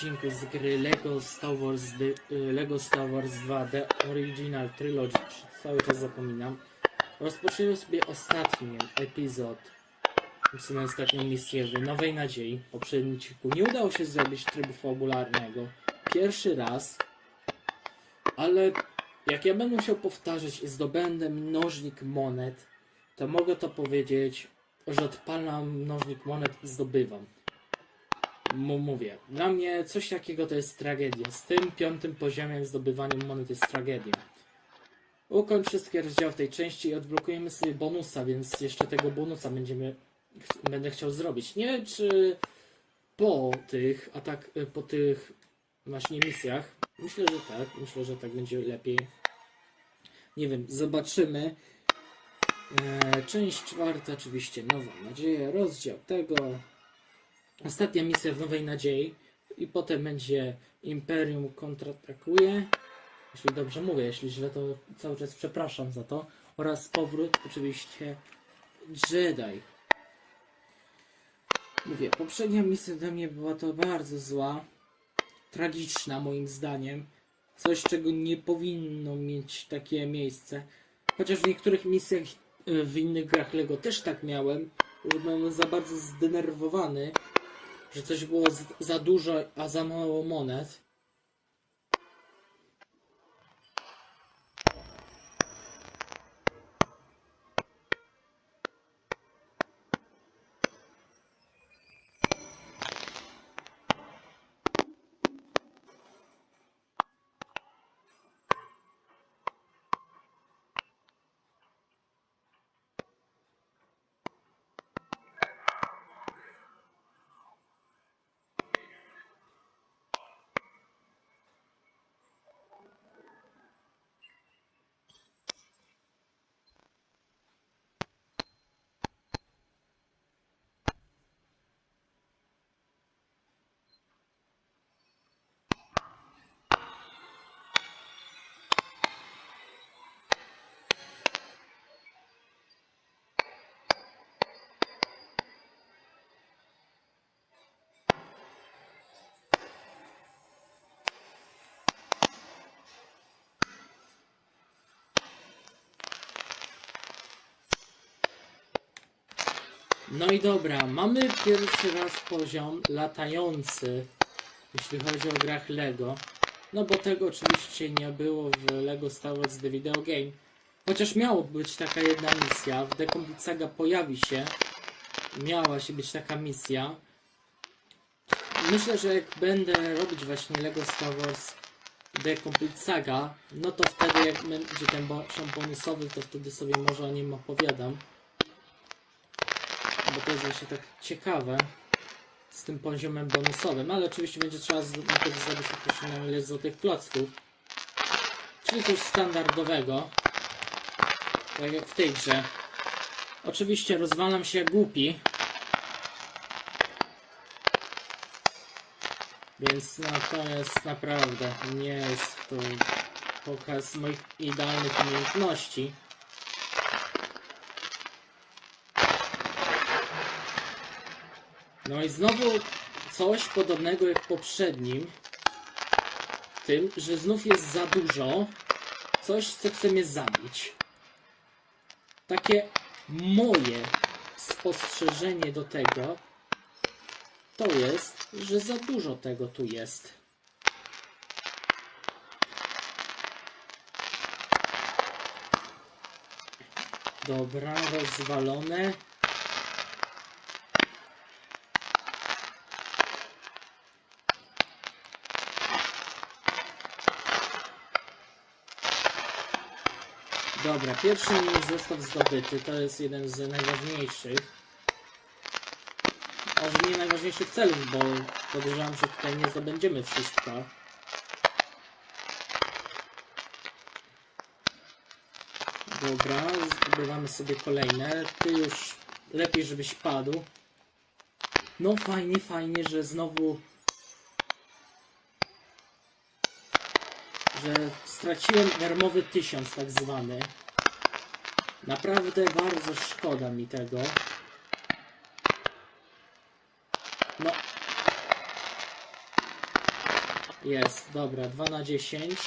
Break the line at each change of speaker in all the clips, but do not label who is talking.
odcinku z gry LEGO Star Wars, y, LEGO Star Wars 2 The Original Trilogy. Cały czas zapominam. Rozpoczęłem sobie ostatni epizod, w sumie ostatnią misję w Nowej Nadziei. W poprzednim odcinku nie udało się zrobić trybu fabularnego. Pierwszy raz. Ale jak ja będę musiał powtarzać i zdobędę mnożnik monet, to mogę to powiedzieć, że odpalam mnożnik monet i zdobywam. Mówię, dla mnie coś takiego to jest tragedia. Z tym piątym poziomem zdobywania monet jest tragedia. Ukończ wszystkie rozdziały w tej części i odblokujemy sobie bonusa, więc jeszcze tego bonusa będziemy, będę chciał zrobić. Nie wiem, czy po tych atak, po tych właśnie misjach. Myślę, że tak. Myślę, że tak będzie lepiej. Nie wiem, zobaczymy. Eee, część czwarta, oczywiście, Nowa Nadzieja, rozdział tego. Ostatnia misja w Nowej Nadziei. I potem będzie Imperium kontratakuje. Jeśli dobrze mówię, jeśli źle, to cały czas przepraszam za to. Oraz powrót, oczywiście, Jedi. Mówię, poprzednia misja dla mnie była to bardzo zła. Tragiczna, moim zdaniem. Coś, czego nie powinno mieć takie miejsce. Chociaż w niektórych misjach y, w innych grach Lego też tak miałem, że byłem za bardzo zdenerwowany, że coś było za dużo, a za mało monet. No i dobra, mamy pierwszy raz poziom latający, jeśli chodzi o grach Lego. No bo tego oczywiście nie było w Lego Star Wars The Video Game. Chociaż miało być taka jedna misja, w The Complete Saga pojawi się, miała się być taka misja. Myślę, że jak będę robić właśnie Lego Star Wars The Complete Saga, no to wtedy jak będzie ten bo- bonusowy, to wtedy sobie może o nim opowiadam bo to jest właśnie tak ciekawe z tym poziomem bonusowym, ale oczywiście będzie trzeba najpierw zrobić określoną ilość złotych klocków, czyli coś standardowego, tak jak w tej grze. Oczywiście rozwalam się jak głupi, więc no to jest naprawdę, nie jest to pokaz moich idealnych umiejętności. No i znowu coś podobnego jak w poprzednim. Tym, że znów jest za dużo. Coś, co chce mnie zabić. Takie moje spostrzeżenie do tego to jest, że za dużo tego tu jest. Dobra, rozwalone. Dobra, pierwszy minus został zdobyty. To jest jeden z najważniejszych. Może nie najważniejszych celów, bo podejrzewam, że tutaj nie zdobędziemy wszystko. Dobra, zdobywamy sobie kolejne. Ty już lepiej, żebyś padł. No fajnie, fajnie, że znowu że straciłem darmowy tysiąc tak zwany. Naprawdę bardzo szkoda mi tego. No. Jest, dobra, 2 na 10.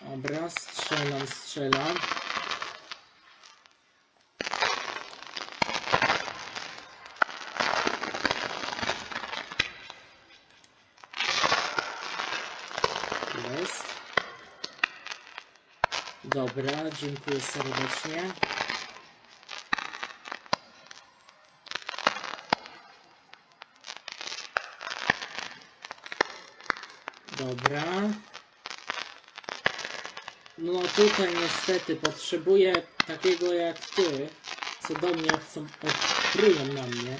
Dobra, strzelam, strzelam. Jest. Dobra, dziękuję serdecznie. Dobra. No tutaj niestety potrzebuję takiego jak ty, co do mnie chcą, odprują na mnie.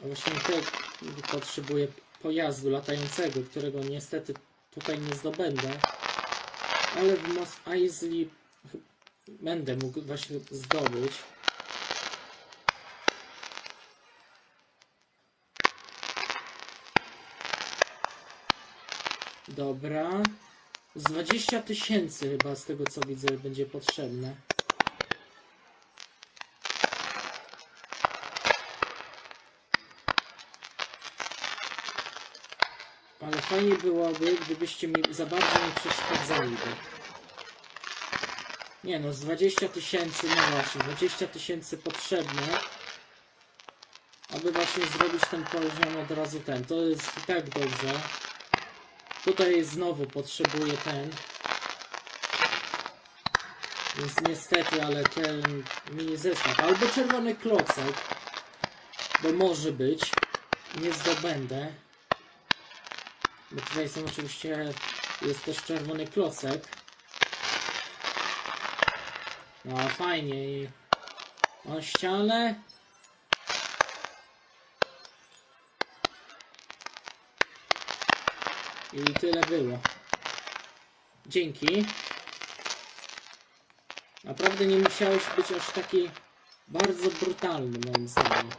Właśnie tego potrzebuję pojazdu latającego, którego niestety tutaj nie zdobędę. Ale w Mos Eisley będę mógł właśnie zdobyć. Dobra. Z 20 tysięcy chyba z tego co widzę będzie potrzebne. Ale fajnie byłoby, gdybyście mi za bardzo nie przeszkadzali. Nie no, z 20 tysięcy, no właśnie, 20 tysięcy potrzebne, aby właśnie zrobić ten poziom od razu ten. To jest i tak dobrze. Tutaj znowu potrzebuję ten. Więc niestety, ale ten mini zestaw. Albo czerwony klocek. Bo może być. Nie zdobędę. Bo tutaj są oczywiście... Jest też czerwony klocek. No fajnie i... Mam ścianę. I tyle było. Dzięki. Naprawdę nie musiałeś być aż taki bardzo brutalny moim zdaniem.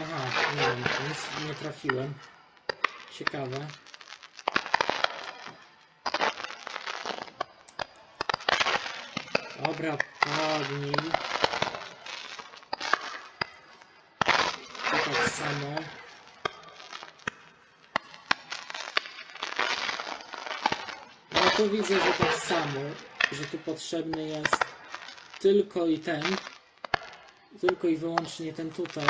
Aha, nie wiem, nic nie trafiłem. Ciekawe. Dobra, padnij. Tu tak samo. No tu widzę, że tak samo, że tu potrzebny jest tylko i ten. Tylko i wyłącznie ten tutaj.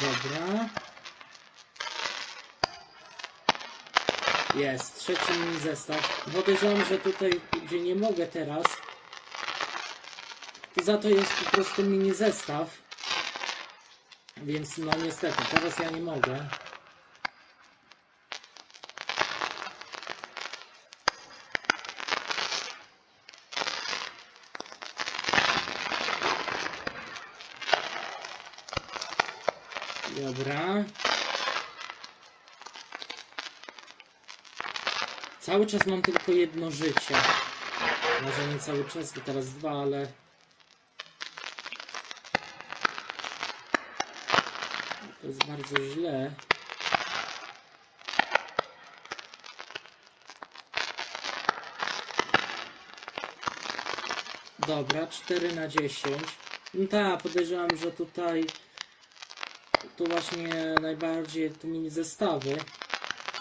Dobra. Jest, trzeci mini zestaw. Podejrzewam, że tutaj, gdzie nie mogę teraz, to za to jest po prostu mini zestaw. Więc no niestety, teraz ja nie mogę. Dobra. Cały czas mam tylko jedno życie. Może nie cały czas, bo teraz dwa, ale... To jest bardzo źle. Dobra, 4 na 10. No tak, podejrzewam, że tutaj tu właśnie najbardziej tu mini zestawy.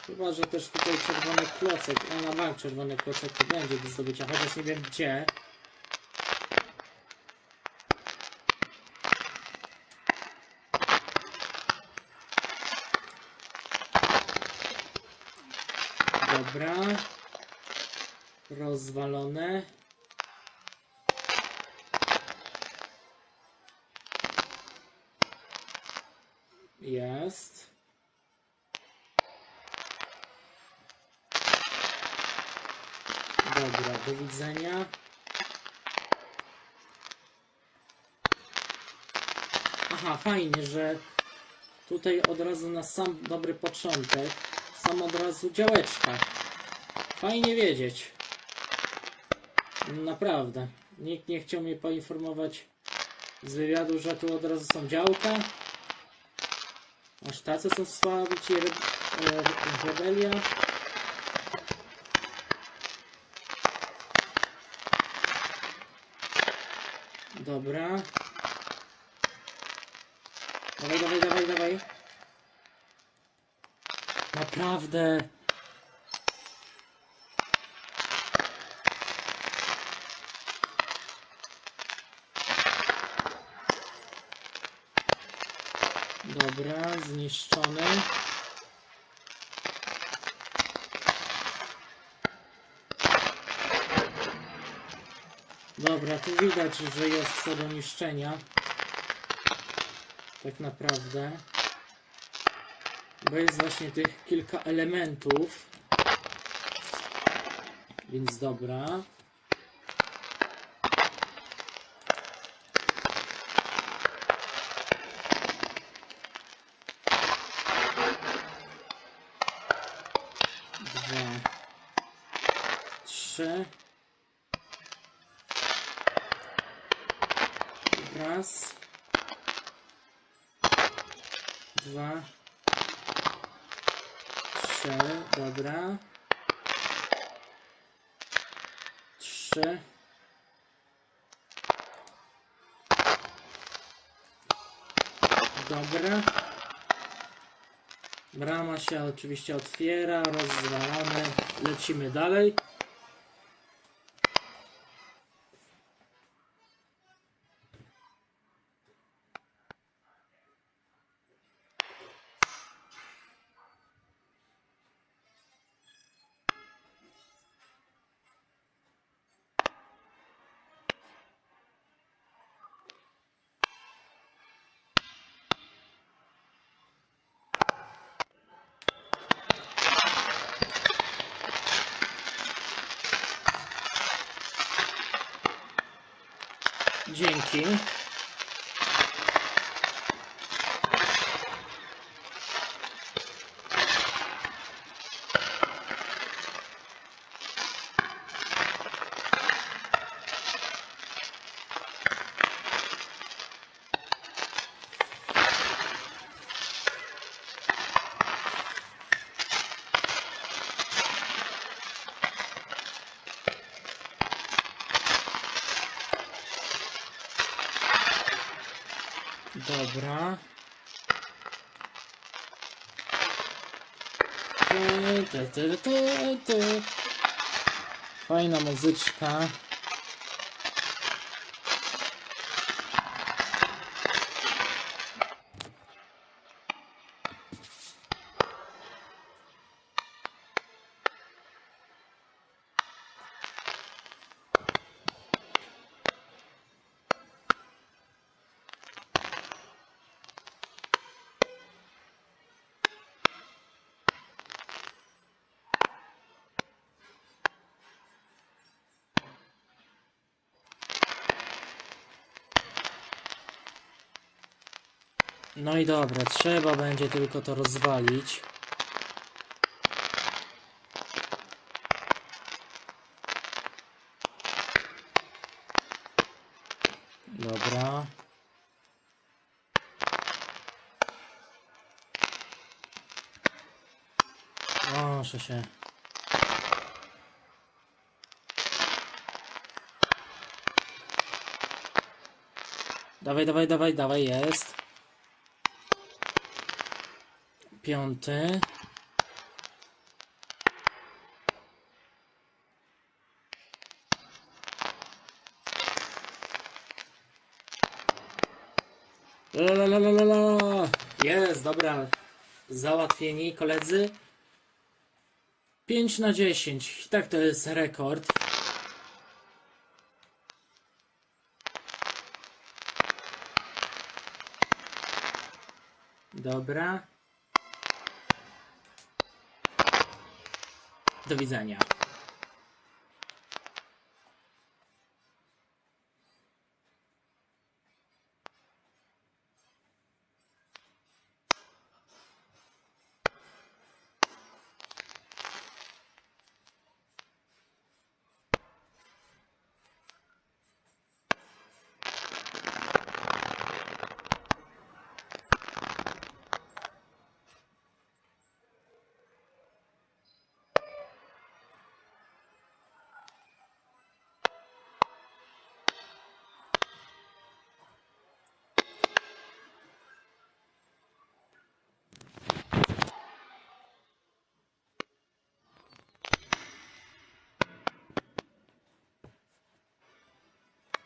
Chyba, że też tutaj czerwony klocek, a na bank czerwony klocek to będzie do zdobycia, chociaż nie wiem gdzie. Dobra. Rozwalone. Jest. Dobra, do widzenia. Aha, fajnie, że tutaj od razu na sam dobry początek, sam od razu działeczka. Fajnie wiedzieć. Naprawdę. Nikt nie chciał mnie poinformować z wywiadu, że tu od razu są działka. Aż tacy są słabi ci re, re, rebelia. Dobra. Dawaj, dawaj, dawaj, dawaj. Naprawdę. Dobra, zniszczony. Dobra, tu widać, że jest co do niszczenia. Tak naprawdę. Bo jest właśnie tych kilka elementów. Więc dobra. Dwa. Trzy. Raz. Dwa. Trzy. Dobra. Trzy. Dobra. Brama się oczywiście otwiera, rozwalamy, lecimy dalej. Dzięki. Dobra. Fajna muzyczka. No i dobra, trzeba będzie tylko to rozwalić. Dobra. Proszę się. Dawaj, dawaj, dawaj, dawaj, jest. Piąty. La, la, la, la, la, la. Jest, dobra. Załatwieni koledzy. 5 na 10. I tak to jest rekord. Dobra. Do widzenia.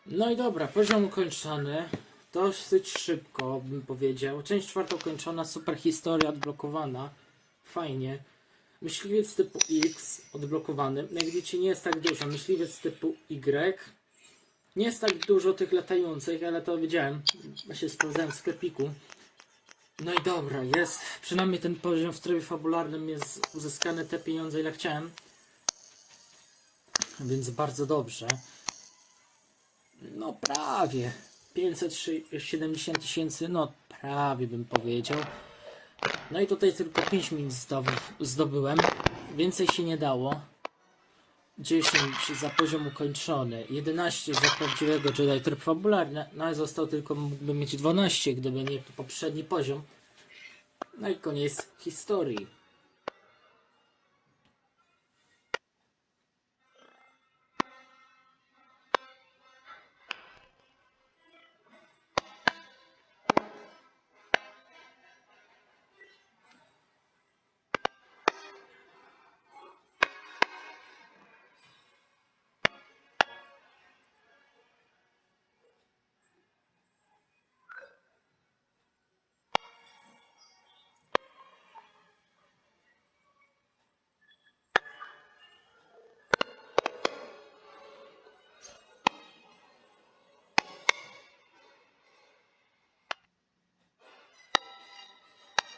No i dobra, poziom ukończony. Dosyć szybko bym powiedział. Część czwarta ukończona, super historia odblokowana. Fajnie. Myśliwiec typu X odblokowany. Jak widzicie nie jest tak dużo. Myśliwiec typu Y. Nie jest tak dużo tych latających, ale to widziałem. Właśnie sprawdzałem w sklepiku. No i dobra, jest. Przynajmniej ten poziom w trybie fabularnym jest uzyskane te pieniądze ile chciałem. Więc bardzo dobrze. No prawie. 570 tysięcy, no prawie bym powiedział. No i tutaj tylko 5 minut zdobył- zdobyłem. Więcej się nie dało. 10 za poziom ukończony, 11 za prawdziwego Jedi tryb fabularny, no i został tylko mógłbym mieć 12, gdyby nie poprzedni poziom. No i koniec historii.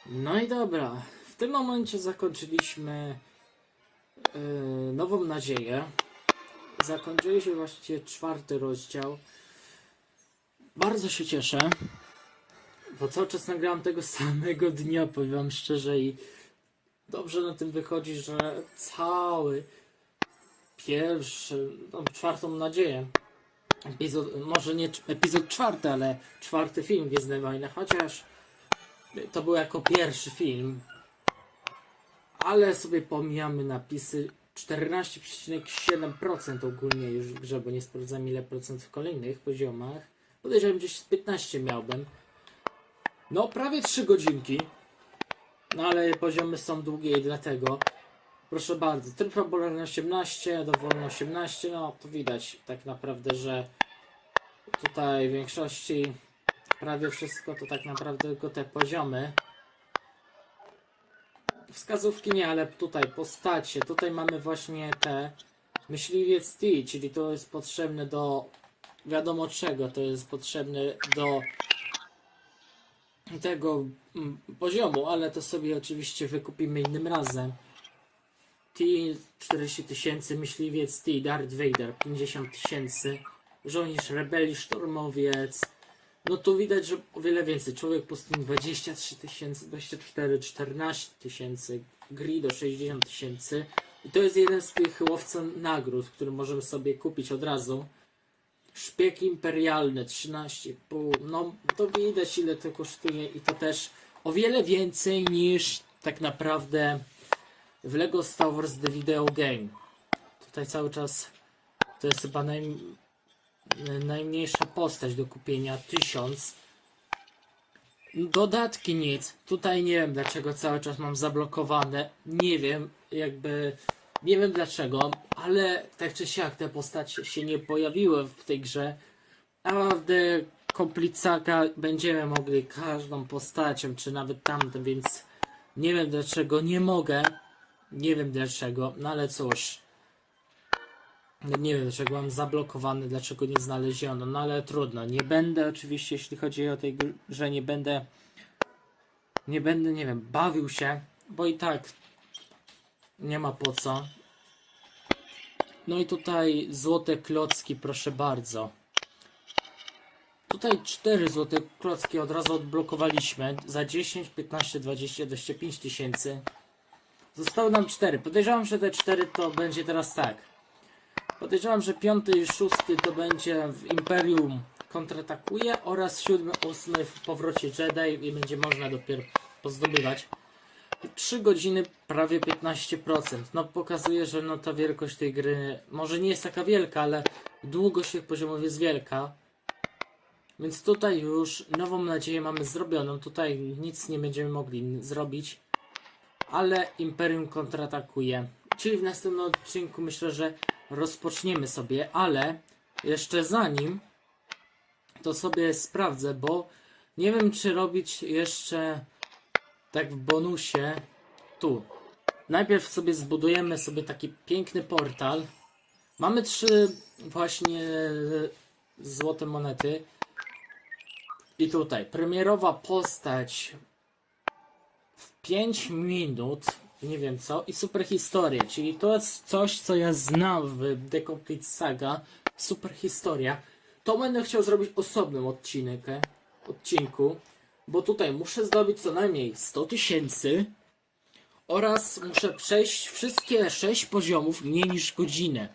No i dobra, w tym momencie zakończyliśmy yy, Nową Nadzieję. Zakończyliśmy właściwie czwarty rozdział. Bardzo się cieszę, bo cały czas nagrałem tego samego dnia, powiem szczerze i dobrze na tym wychodzi, że cały pierwszy, no, czwartą nadzieję, epizod, może nie epizod czwarty, ale czwarty film Gwiezdne Wojny, chociaż to był jako pierwszy film, ale sobie pomijamy napisy 14,7% ogólnie już w grze, bo nie sprawdzam ile procent w kolejnych poziomach. Podejrzewam gdzieś z 15 miałbym. No prawie 3 godzinki. No ale poziomy są długie i dlatego. Proszę bardzo, tryb fabularny 18, dowolny 18, no to widać tak naprawdę, że tutaj w większości prawie wszystko to tak naprawdę tylko te poziomy. Wskazówki nie, ale tutaj postacie. Tutaj mamy właśnie te myśliwiec T, czyli to jest potrzebne do wiadomo czego, to jest potrzebne do tego mm, poziomu, ale to sobie oczywiście wykupimy innym razem. T 40 tysięcy, myśliwiec T, Darth Vader 50 tysięcy, żołnierz rebelii, szturmowiec, no tu widać, że o wiele więcej. Człowiek pustyni 23 tysięcy, 24, 14 tysięcy, Grido 60 tysięcy. I to jest jeden z tych łowców nagród, który możemy sobie kupić od razu. Szpieg imperialny 13,5. No to widać ile to kosztuje i to też o wiele więcej niż tak naprawdę w LEGO Star Wars The Video Game. Tutaj cały czas to jest chyba naj, najmniejsza postać do kupienia 1000 dodatki nic. Tutaj nie wiem dlaczego cały czas mam zablokowane. Nie wiem jakby nie wiem dlaczego ale tak czy siak te postacie się nie pojawiły w tej grze. The Komplicaka będziemy mogli każdą postacią czy nawet tamtym więc nie wiem dlaczego nie mogę. Nie wiem dlaczego no ale cóż nie wiem dlaczego mam zablokowany, dlaczego nie znaleziono, no ale trudno. Nie będę oczywiście, jeśli chodzi o tej grze, nie będę, nie będę, nie wiem, bawił się, bo i tak nie ma po co. No i tutaj złote klocki, proszę bardzo. Tutaj cztery złote klocki od razu odblokowaliśmy za 10, 15, 20, 25 tysięcy. Zostały nam cztery. Podejrzewam, że te cztery to będzie teraz tak. Podejrzewam, że piąty i szósty to będzie w Imperium kontratakuje oraz siódmy, ósmy w powrocie Jedi i będzie można dopiero pozdobywać. 3 godziny, prawie 15%. No pokazuje, że no ta wielkość tej gry może nie jest taka wielka, ale długość tych poziomów jest wielka. Więc tutaj już nową nadzieję mamy zrobioną. Tutaj nic nie będziemy mogli zrobić. Ale Imperium kontratakuje. Czyli w następnym odcinku myślę, że rozpoczniemy sobie, ale jeszcze zanim to sobie sprawdzę, bo nie wiem, czy robić jeszcze tak w bonusie tu. Najpierw sobie zbudujemy sobie taki piękny portal. Mamy trzy właśnie złote monety. I tutaj premierowa postać w 5 minut, nie wiem co, i super historia, czyli to jest coś, co ja znam w The Complete Saga, super historia. To będę chciał zrobić osobnym odcinek, odcinku, bo tutaj muszę zdobyć co najmniej 100 tysięcy oraz muszę przejść wszystkie 6 poziomów mniej niż godzinę.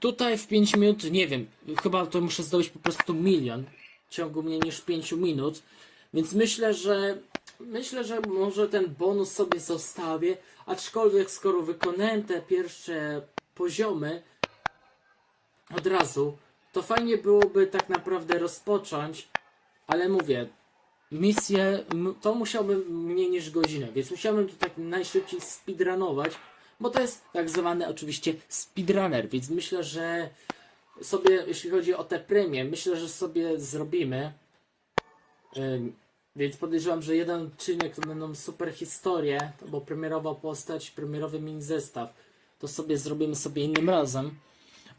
Tutaj w 5 minut, nie wiem, chyba to muszę zdobyć po prostu milion w ciągu mniej niż 5 minut, więc myślę, że myślę, że może ten bonus sobie zostawię, aczkolwiek skoro wykonałem te pierwsze poziomy od razu, to fajnie byłoby tak naprawdę rozpocząć, ale mówię, misję, to musiałbym mniej niż godzinę, więc musiałbym to tak najszybciej speedrunować, bo to jest tak zwany oczywiście speedrunner, więc myślę, że sobie, jeśli chodzi o te premie, myślę, że sobie zrobimy. Ym, więc podejrzewam, że jeden odcinek to będą super historie, bo premierowa postać, premierowy mini zestaw, to sobie zrobimy sobie innym razem.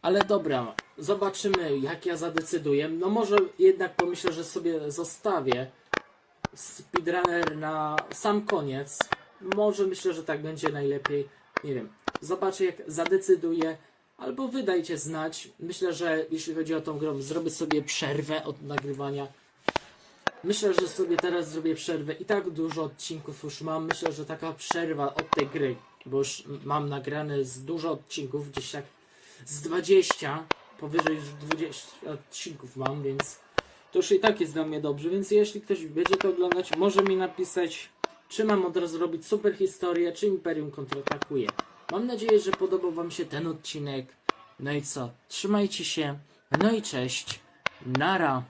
Ale dobra, zobaczymy jak ja zadecyduję. No może jednak pomyślę, że sobie zostawię speedrunner na sam koniec. Może myślę, że tak będzie najlepiej. Nie wiem. Zobaczę jak zadecyduję. Albo wydajcie znać. Myślę, że jeśli chodzi o tą grę, zrobię sobie przerwę od nagrywania. Myślę, że sobie teraz zrobię przerwę. I tak dużo odcinków już mam. Myślę, że taka przerwa od tej gry, bo już mam nagrane z dużo odcinków, gdzieś tak z 20, powyżej już 20 odcinków mam, więc to już i tak jest dla mnie dobrze. Więc jeśli ktoś będzie to oglądać, może mi napisać, czy mam od razu robić super historię, czy Imperium kontratakuje. Mam nadzieję, że podobał Wam się ten odcinek. No i co? Trzymajcie się. No i cześć. Nara.